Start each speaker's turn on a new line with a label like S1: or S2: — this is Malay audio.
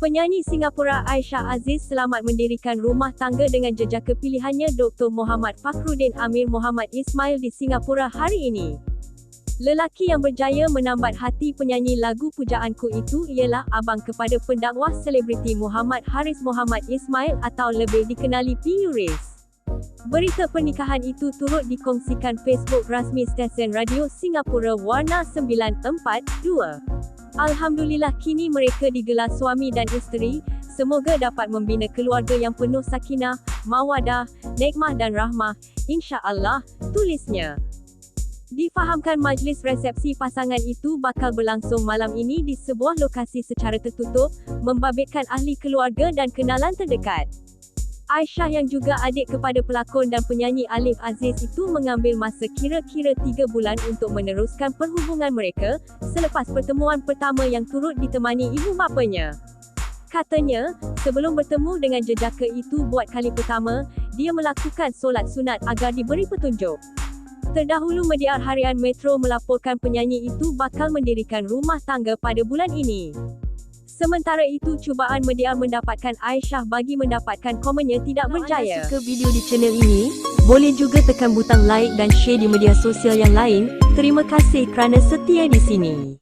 S1: Penyanyi Singapura Aisyah Aziz selamat mendirikan rumah tangga dengan jejaka pilihannya Dr. Muhammad Fakhruddin Amir Muhammad Ismail di Singapura hari ini. Lelaki yang berjaya menambat hati penyanyi lagu pujaanku itu ialah abang kepada pendakwah selebriti Muhammad Haris Muhammad Ismail atau lebih dikenali P. Yuris. Berita pernikahan itu turut dikongsikan Facebook rasmi stesen radio Singapura Warna 942. Alhamdulillah kini mereka digelar suami dan isteri, semoga dapat membina keluarga yang penuh sakinah, mawadah, nikmah dan rahmah, insya-Allah, tulisnya. Difahamkan majlis resepsi pasangan itu bakal berlangsung malam ini di sebuah lokasi secara tertutup, membabitkan ahli keluarga dan kenalan terdekat. Aisyah yang juga adik kepada pelakon dan penyanyi Alif Aziz itu mengambil masa kira-kira tiga bulan untuk meneruskan perhubungan mereka, selepas pertemuan pertama yang turut ditemani ibu bapanya. Katanya, sebelum bertemu dengan jejaka itu buat kali pertama, dia melakukan solat sunat agar diberi petunjuk. Terdahulu media harian Metro melaporkan penyanyi itu bakal mendirikan rumah tangga pada bulan ini. Sementara itu cubaan media mendapatkan Aisyah bagi mendapatkan komennya tidak berjaya.
S2: Anda suka video di channel ini, boleh juga tekan butang like dan share di media sosial yang lain. Terima kasih kerana setia di sini.